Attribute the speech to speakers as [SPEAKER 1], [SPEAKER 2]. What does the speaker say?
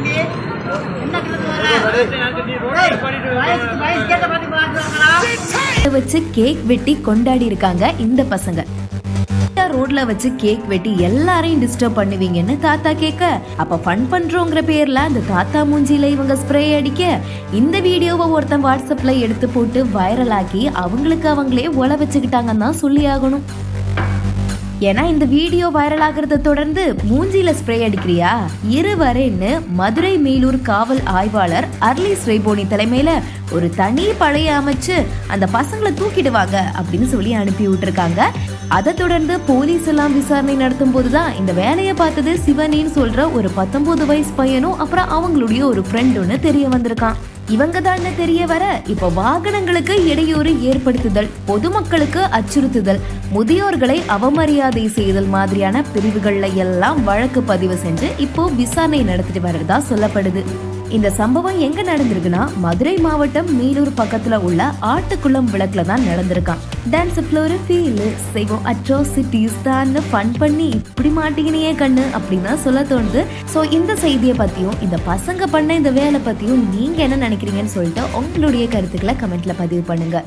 [SPEAKER 1] தம்பி வச்சு கேக் வெட்டி கொண்டாடி இருக்காங்க இந்த பசங்க. ரோட்ல வச்சு கேக் வெட்டி எல்லாரையும் டிஸ்டர்ப் பண்ணுவீங்கன்னு தாத்தா கேட்க அப்ப ஃபன் பண்றோங்கிற பேர்ல அந்த தாத்தா மூஞ்சியில இவங்க ஸ்ப்ரே அடிக்க இந்த வீடியோவை ஒருத்தன் வாட்ஸ்அப்ல எடுத்து போட்டு வைரல் ஆக்கி அவங்களுக்கு அவங்களே ஒல வச்சுக்கிட்டாங்கன்னு தான் சொல்லி ஆகணும். ஏன்னா இந்த வீடியோ வைரல் ஆகிறத தொடர்ந்து மூஞ்சியில ஸ்ப்ரே அடிக்கிறியா? இருவரேன்னு மதுரை மேலூர் காவல் ஆய்வாளர் அர்லி ஸ்ரேபோனி தலைமையில ஒரு தனி பழைய அமைச்சு அந்த பசங்களை தூக்கிடுவாங்க அப்படின்னு சொல்லி அனுப்பி விட்டுருக்காங்க. அதை தொடர்ந்து போலீஸ் எல்லாம் விசாரணை நடத்தும் போதுதான் இந்த வேலையை பார்த்தது சிவனின்னு சொல்ற ஒரு பத்தொன்பது வயசு பையனும் அப்புறம் அவங்களுடைய ஒரு ஃப்ரெண்டுன்னு தெரிய வந்திருக்கான். இவங்க தான் தெரிய வர? இப்போ வாகனங்களுக்கு இடையூறு ஏற்படுத்துதல் பொதுமக்களுக்கு அச்சுறுத்துதல் முதியோர்களை அவமரியாதை செய்தல் மாதிரியான பிரிவுகள்ல எல்லாம் வழக்கு பதிவு செஞ்சு இப்போ விசாரணை நடத்திட்டு வர்றதா சொல்லப்படுது. இந்த சம்பவம் எங்க நடந்திருக்குன்னா மதுரை மாவட்டம் மேலூர் பக்கத்துல உள்ள ஆட்டுக்குளம் விளக்குல தான் நடந்திருக்கான். டான்ஸ் ஃப்ளோர் ஃபீல் செய்வோம் அட்ரோசிட்டிஸ் தான் ஃபன் பண்ணி இப்படி மாட்டிக்கினியே கண்ணு அப்படின்னு சொல்ல தோணுது. ஸோ இந்த செய்தியை பத்தியும் இந்த பசங்க பண்ண இந்த வேலை பத்தியும் நீங்க என்ன நினைக்கிறீங்கன்னு சொல்லிட்டு உங்களுடைய கருத்துக்களை கமெண்ட்ல பதிவு பண்ணுங்க.